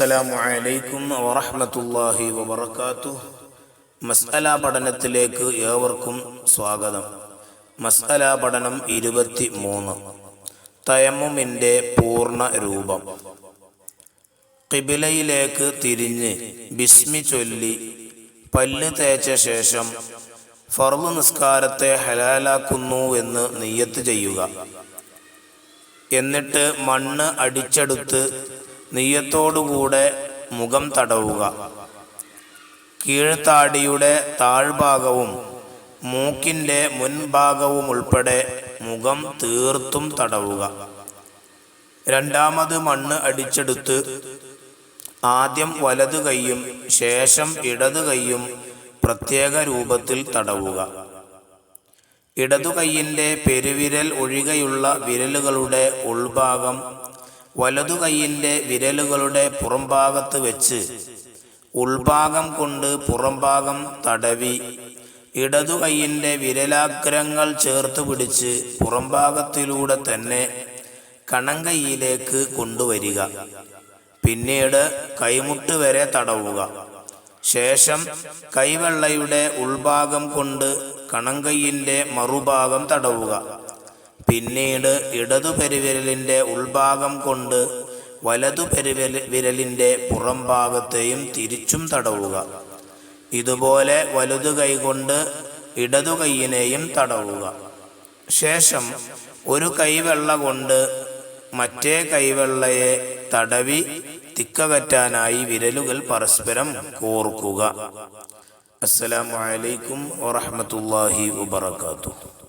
അസ്സലാമു അലൈക്കും വറഹ്മത്തുള്ളാഹി വബറകാതുഹു. മസ്അല പഠനത്തിലേക്ക് ഏവർക്കും സ്വാഗതം. മസ്അല പഠനം ഇരുപത്തി മൂന്ന് തയമ്മുമിന്റെ പൂർണ രൂപം. കിബിലയിലേക്ക് തിരിഞ്ഞ് ബിസ്മി ചൊല്ലി പല്ല് തേച്ച ശേഷം ഫർദ് നിസ്കാരത്തെ ഹലാലാക്കുന്നു എന്ന് നിയ്യത്ത് ചെയ്യുക. എന്നിട്ട് മണ്ണ് അടിച്ചെടുത്ത് നെയ്യത്തോടുകൂടെ മുഖം തടവുക. കീഴ്ത്താടിയുടെ താഴ്ഭാഗവും മൂക്കിന്റെ മുൻഭാഗവും ഉൾപ്പെടെ മുഖം തീർത്തും തടവുക. രണ്ടാമത് മണ്ണ് അടിച്ചെടുത്ത് ആദ്യം വലതു കൈയും ശേഷം ഇടതു കൈയും പ്രത്യേക രൂപത്തിൽ തടവുക. ഇടതു കൈയിന്റെ പെരുവിരൽ ഒഴികെയുള്ള വിരലുകളുടെ ഉൾഭാഗം വലതു കൈയിന്റെ വിരലുകളുടെ പുറംഭാഗത്ത് വെച്ച് ഉൾഭാഗം കൊണ്ട് പുറംഭാഗം തടവി ഇടതു കൈയിന്റെ വിരലാഗ്രങ്ങൾ ചേർത്ത് പിടിച്ച് പുറംഭാഗത്തിലൂടെ തന്നെ കണങ്കയിലേക്ക് കൊണ്ടുവരിക. പിന്നീട് കൈമുട്ട് വരെ തടവുക. ശേഷം കൈവെള്ളയുടെ ഉൾഭാഗം കൊണ്ട് കണങ്കൈയിന്റെ മറുഭാഗം തടവുക. പിന്നീട് ഇടതു പെരുവിരലിന്റെ ഉൾഭാഗം കൊണ്ട് വലതു പെരുവിരൽ വിരലിന്റെ പുറം ഭാഗത്തെയും തിരിച്ചും തടവുക. ഇതുപോലെ വലതു കൈകൊണ്ട് ഇടതു കൈയിനെയും തടവുക. ശേഷം ഒരു കൈവെള്ള കൊണ്ട് മറ്റേ കൈവെള്ളയെ തടവി തിക്കകറ്റാനായി വിരലുകൾ പരസ്പരം കോർക്കുക. അസ്സലാമു അലൈക്കും വറഹ്മത്തുള്ളാഹി വബറകാതുഹു.